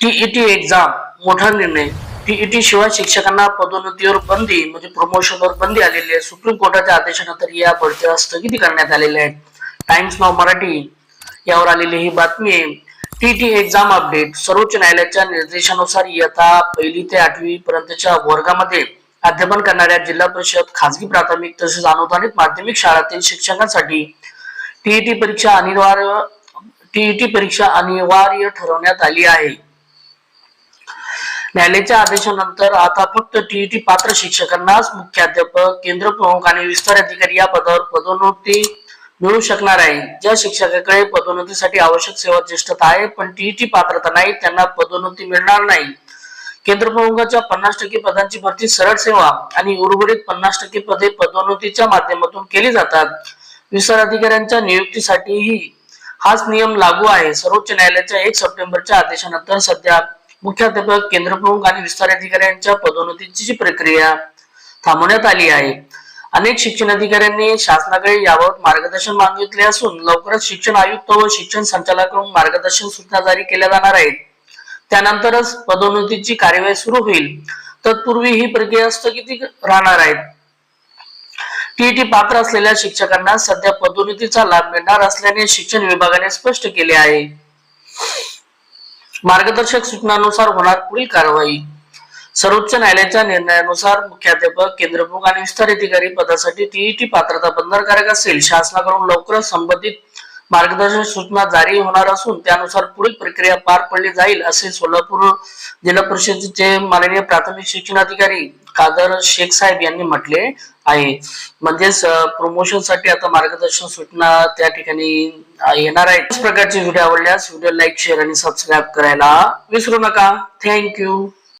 TET exam मोठा निर्णय. TET शिवाय शिक्षकांना पदोन्नतीवर बंदी म्हणजे प्रमोशनवर बंदी आलेली आहे. सुप्रीम कोर्टाच्या आदेशानंतर या भरतीला स्थगिती करण्यात आलेल्या आहेत. टाइम्स नाव मराठी यावर आलेली ही बातमी आहे. टीटी एक्झाम अपडेट सर्वोच्च न्यायालयाच्या निर्देशानुसार इयत्ता पहिली ते आठवी पर्यंतच्या वर्गामध्ये अध्यापन करणाऱ्या जिल्हा परिषद खासगी प्राथमिक तसेच अनुदानित माध्यमिक शाळांतील शिक्षकांसाठी टीईटी परीक्षा अनिवार्य टीईटी परीक्षा अनिवार्य ठरवण्यात आली आहे. न्यायालयाच्या आदेशानंतर आता फक्त टीईटी पात्र शिक्षकांनाच मुख्याध्यापक केंद्र प्रमुख आणि विस्तार अधिकारी या पदावर पदोन्नती मिळू शकणार आहे. ज्या शिक्षकाकडे पदोन्नतीसाठी आवश्यक सेवा ज्येष्ठता आहे पण टीईटी पात्रता नाही त्यांना पदोन्नती मिळणार नाही. केंद्र प्रमुखाच्या पन्नास टक्के पदांची भरती सरळ सेवा आणि उर्वरित पन्नास टक्के पदे पदोन्नतीच्या माध्यमातून केली जातात. विस्तार अधिकाऱ्यांच्या नियुक्तीसाठीही हाच नियम लागू आहे. सर्वोच्च न्यायालयाच्या एक सप्टेंबरच्या आदेशानंतर सध्या मुख्याध्यापक केंद्र प्रमुख आणि विस्तार अधिकाऱ्यांच्या पदोन्नतीची जी प्रक्रिया थांबवण्यात आली आहे. अनेक शिक्षण अधिकाऱ्यांनी शासनाकडे याबाबत मार्गदर्शन मागितले असून लवकरच शिक्षण आयुक्त व शिक्षण संचालकांकडून मार्गदर्शन सूचना जारी केल्या जाणार आहेत. त्यानंतरच पदोन्नतीची कार्यवाही सुरू होईल. तत्पूर्वी ही प्रक्रिया स्थगिती राहणार आहे. टीईटी पात्र असलेल्या शिक्षकांना सध्या पदोन्नतीचा लाभ मिळणार असल्याने शिक्षण विभागाने स्पष्ट केले आहे. मार्गदर्शक सूचनानुसार होणार पुढील कारवाई. सर्वोच्च न्यायालयाच्या निर्णयानुसार मुख्याध्यापक केंद्रप्रमुख आणि विस्तार अधिकारी पदासाठी टीईटी पात्रता बंधनकारक असेल. शासनाकडून लवकरच संबंधित मार्गदर्शक सूचना जारी होणार असून त्यानुसार पुढील प्रक्रिया पार पडली जाईल असे सोलापूर जिल्हा परिषदेचे माननीय प्राथमिक शिक्षण अधिकारी कादर शेख साहेब यांनी म्हटले आहे. म्हणजेच प्रमोशनसाठी आता मार्गदर्शन सूचना त्या ठिकाणी येणार आहेत. प्रकारचे व्हिडिओ आवडल्यास व्हिडिओ लाईक शेअर आणि सबस्क्राईब करायला विसरू नका. थँक्यू